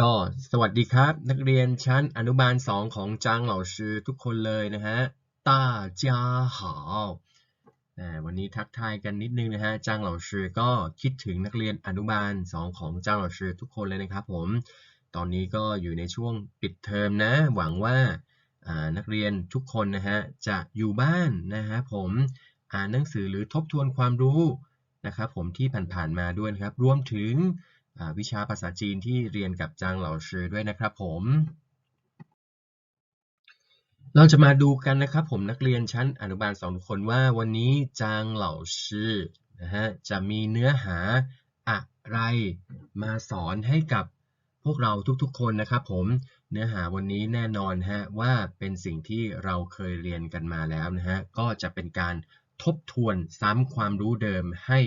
ก็สวัสดีครับ นักเรียนชั้นอนุบาล 2 ของจางเหล่าชื่อทุกคนเลยนะฮะต้าจ้าหาววันนี้ทักทายกันนิดนึงนะฮะจางเหล่าชื่อก็คิดถึงนักเรียนอนุบาล 2 ของจางเหล่าชื่อทุกคนเลยนะครับผม ตอนนี้ก็อยู่ในช่วงปิดเทอมนะ หวังว่านักเรียนทุกคนนะฮะจะอยู่บ้านนะฮะผมอ่านหนังสือหรือทบทวนความรู้นะครับผมที่ผ่านๆมาด้วยนะครับรวมถึง วิชาภาษาจีนที่เรียนกับจางเหล่าชือด้วยนะครับผม เราจะมาดูกันนะครับผมนักเรียนชั้นอนุบาลสองทุกคนว่าวันนี้จางเหล่าชือนะฮะจะมีเนื้อหาอะไรมาสอนให้กับพวกเราทุกๆคนนะครับผมเนื้อหาวันนี้แน่นอนฮะว่าเป็นสิ่งที่เราเคยเรียนกันมาแล้วนะฮะก็จะเป็นการทบทวนซ้ำความรู้เดิมให้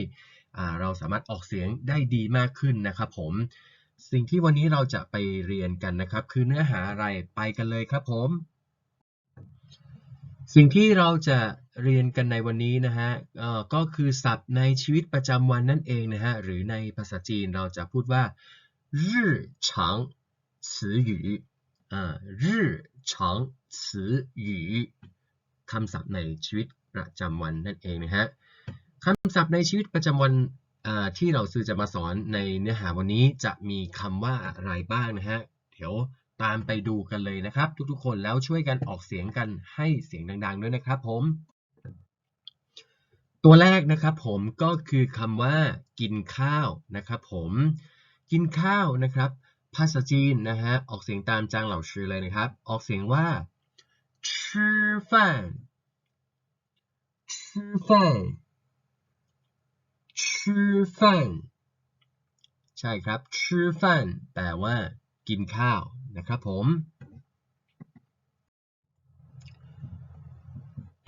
เราสามารถออกเสียงได้ดีมากขึ้นนะครับผม สิ่งที่วันนี้เราจะไปเรียนกันนะครับ คือเนื้อหาอะไรไปกันเลยครับผม สิ่งที่เราจะเรียนกันในวันนี้นะฮะเอ่อก็คือศัพท์ในชีวิตประจำวันนั่นเองนะฮะหรือในภาษาจีนเราจะพูดว่า日常词语อ่า日常词语คำศัพท์ในชีวิตประจำวันนั่นเองนะฮะ คำศัพท์ในชีวิตประจำวันอ่าที่เราซื้อจะมาสอนในเนื้อหาวันนี้จะมีคำว่าอะไรบ้างนะฮะ เดี๋ยวตามไปดูกันเลยนะครับ ทุกๆคนแล้วช่วยกันออกเสียงกันให้เสียงดัง ๆ ด้วยนะครับผม ตัวแรกนะครับผมก็คือคำว่า กินข้าวนะครับผม กินข้าวนะครับ ภาษาจีนนะฮะออกเสียงตามจางเหล่าชื่อเลยนะครับ ออกเสียงว่า吃饭吃饭 吃饭ใช่ครับ吃饭แปลว่า กินข้าวนะครับผม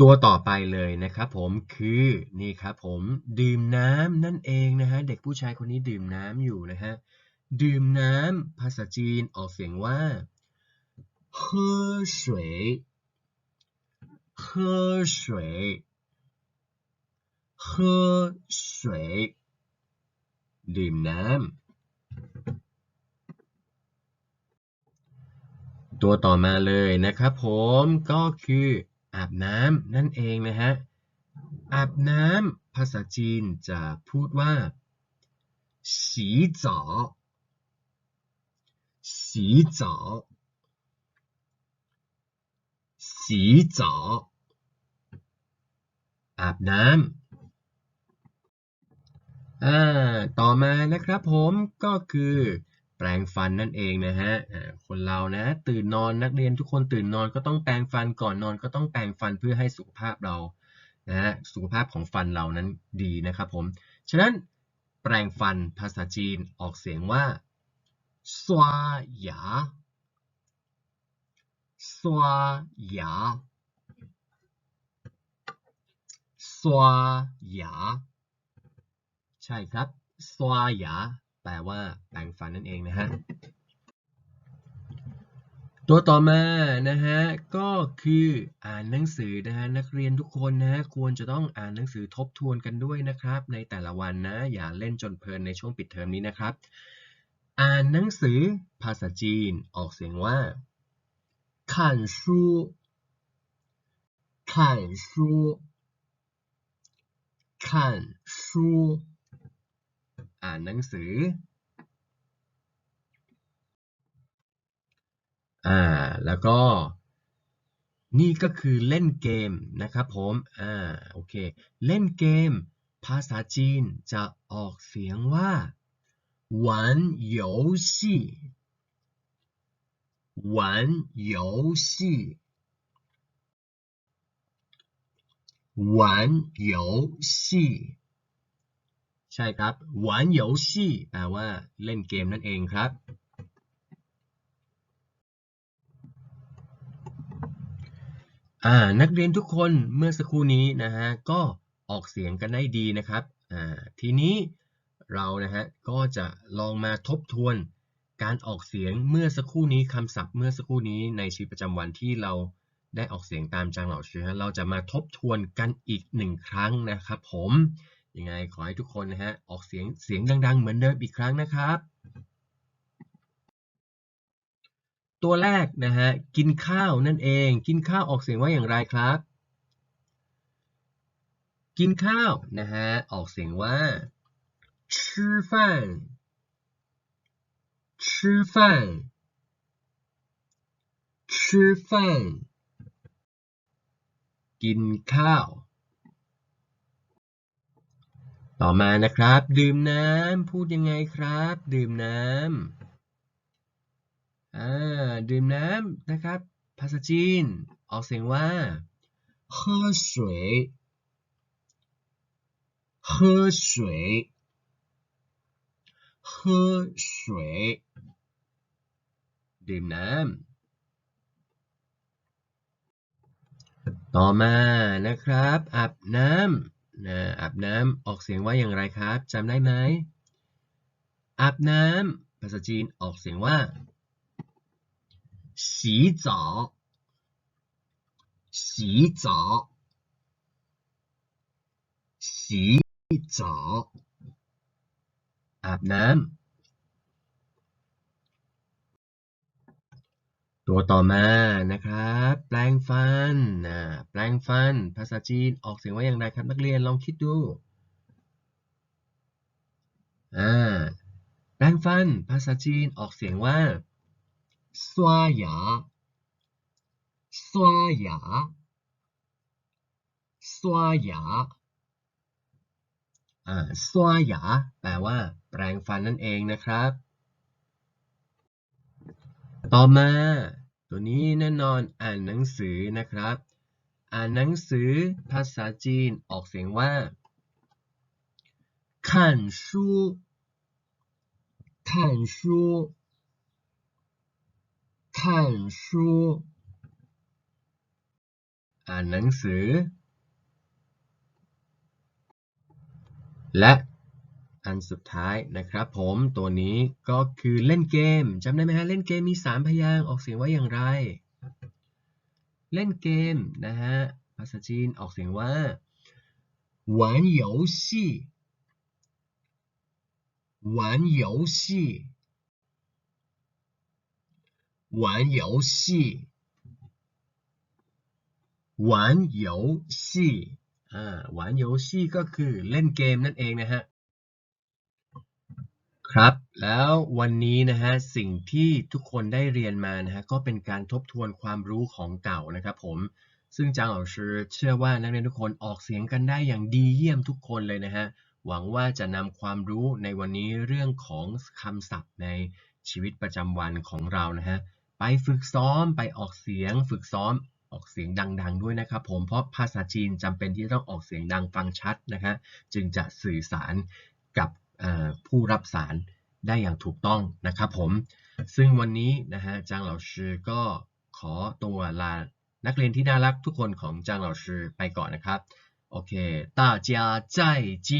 ตัวต่อไปเลยนะครับผมคือนี่ครับผมดื่มน้ำนั่นเองนะฮะเด็กผู้ชายคนนี้ดื่มน้ำอยู่นะฮะดื่มน้ำภาษาจีนออกเสียงว่า喝水喝水 喝水ดื่มน้ำ ตัวต่อมาเลยนะครับผมก็คือ อาบน้ำนั่นเองนะฮะ อาบน้ำภาษาจีนจะพูดว่าสีจอสีจอสีจออาบน้ำ อ่าต่อมานะครับผมก็คือแปรงฟันนั่นเองนะฮะคนเรานะตื่นนอนนักเรียนทุกคนตื่นนอนก็ต้องแปรงฟันก่อนนอนก็ต้องแปรงฟันเพื่อให้สุขภาพเรานะฮะสุขภาพของฟันเรานั้นดีนะครับผมฉะนั้นแปรงฟันภาษาจีนออกเสียงว่าสวาหยาสวาหยาสวาหยา ใช่ครับ สวายา แปลว่าแปรงฟันนั่นเองนะฮะ ตัวต่อมานะฮะ ก็คืออ่านหนังสือนะฮะ นักเรียนทุกคนนะฮะ ควรจะต้องอ่านหนังสือทบทวนกันด้วยนะครับ ในแต่ละวันนะ อย่าเล่นจนเพลินในช่วงปิดเทอมนี้นะครับ อ่านหนังสือภาษาจีนออกเสียงว่าขันชูขันชูขันชูานหนังสือ อ่า แล้วก็นี่ก็คือเล่นเกมนะครับผม อ่า โอเค เล่นเกม ภาษาจีนจะออกเสียงว่าหวานโยชี่หวานโยชี่วานโยชี่ ช่ครับหวานเหยาชี่แปลว่าเล่นเกมนั่นเองครับนักเรียนทุกคนเมื่อสักครู่นี้นะฮะก็ออกเสียงกันได้ดีนะครับทีนี้เรานะฮะก็จะลองมาทบทวนการออกเสียงเมื่อสักครู่นี้คำศัพท์เมื่อสักครู่นี้ในชีวิตประจำวันที่เราได้ออกเสียงตามจางเหล่าชื่อเราจะมาทบทวนกันอีกหนึ่งครั้งนะครับผม ยังไงขอให้ทุกคนนะฮะออกเสียงเสียงดัง ๆ เหมือนเดิมอีกครั้งนะครับ ตัวแรกนะฮะกินข้าวนั่นเอง กินข้าวออกเสียงว่าอย่างไรครับ กินข้าวนะฮะออกเสียงว่า吃饭吃饭吃饭กินข้าว ต่อมานะครับ ดื่มน้ำพูดยังไงครับ ดื่มน้ำอ่าดื่มน้ำนะครับ ภาษาจีน ออกเสียงว่า喝水喝水喝水ดื่มน้ำ ต่อมานะครับ อาบน้ำ นะอาบน้ำออกเสียงว่าอย่างไรครับจำได้ไหมอาบน้ำภาษาจีนออกเสียงว่าสีจ๋อสีจ๋อสีจ๋ออาบน้ำ ตัวต่อมานะครับ แปลงฟันนะแปลงฟัน ภาษาจีนออกเสียงว่าอย่างไรครับนักเรียนลองคิดดูอ่าแปลงฟัน ภาษาจีนออกเสียงว่าซวาหยาซวาหยาซวาหยาอ่าซวาหยาแปลว่า แปลงฟันนั่นเองนะครับ ต่อมา ตัวนี้แน่นอนอ่านหนังสือนะครับ อ่านหนังสือภาษาจีนออกเสียงว่าขันชูขันชูขันชูอ่านหนังสือ และ อันสุดท้ายนะครับผมตัวนี้ก็คือเล่นเกมจำได้ไหมฮะเล่นเกมมี 3 พยางค์ออกเสียงว่าอย่างไร เล่นเกมนะฮะภาษาจีนออกเสียงว่า玩游戏玩游戏玩游戏玩游戏อ่า玩游戏ก็คือเล่นเกมนั่นเองนะฮะ ครับ แล้ววันนี้นะฮะสิ่งที่ทุกคนได้เรียนมานะฮะก็เป็นการทบทวนความรู้ของเก่านะครับผมซึ่งจางเหล่าชื่อเชื่อว่านักเรียนทุกคนออกเสียงกันได้อย่างดีเยี่ยมทุกคนเลยนะฮะหวังว่าจะนำความรู้ในวันนี้เรื่องของคำศัพท์ในชีวิตประจำวันของเรานะฮะไปฝึกซ้อมไปออกเสียง ฝึกซ้อมออกเสียงดัง ๆ ด้วยนะครับผมเพราะภาษาจีนจำเป็นที่ต้องออกเสียงดังฟังชัดนะฮะจึงจะสื่อสารกับ ผู้รับสารได้อย่างถูกต้องนะครับผม ซึ่งวันนี้นะฮะจางเหล่าชื่อก็ขอตัวลานักเรียนที่น่ารักทุกคนของจางเหล่าชื่อไปก่อนนะครับ โอเค大家再见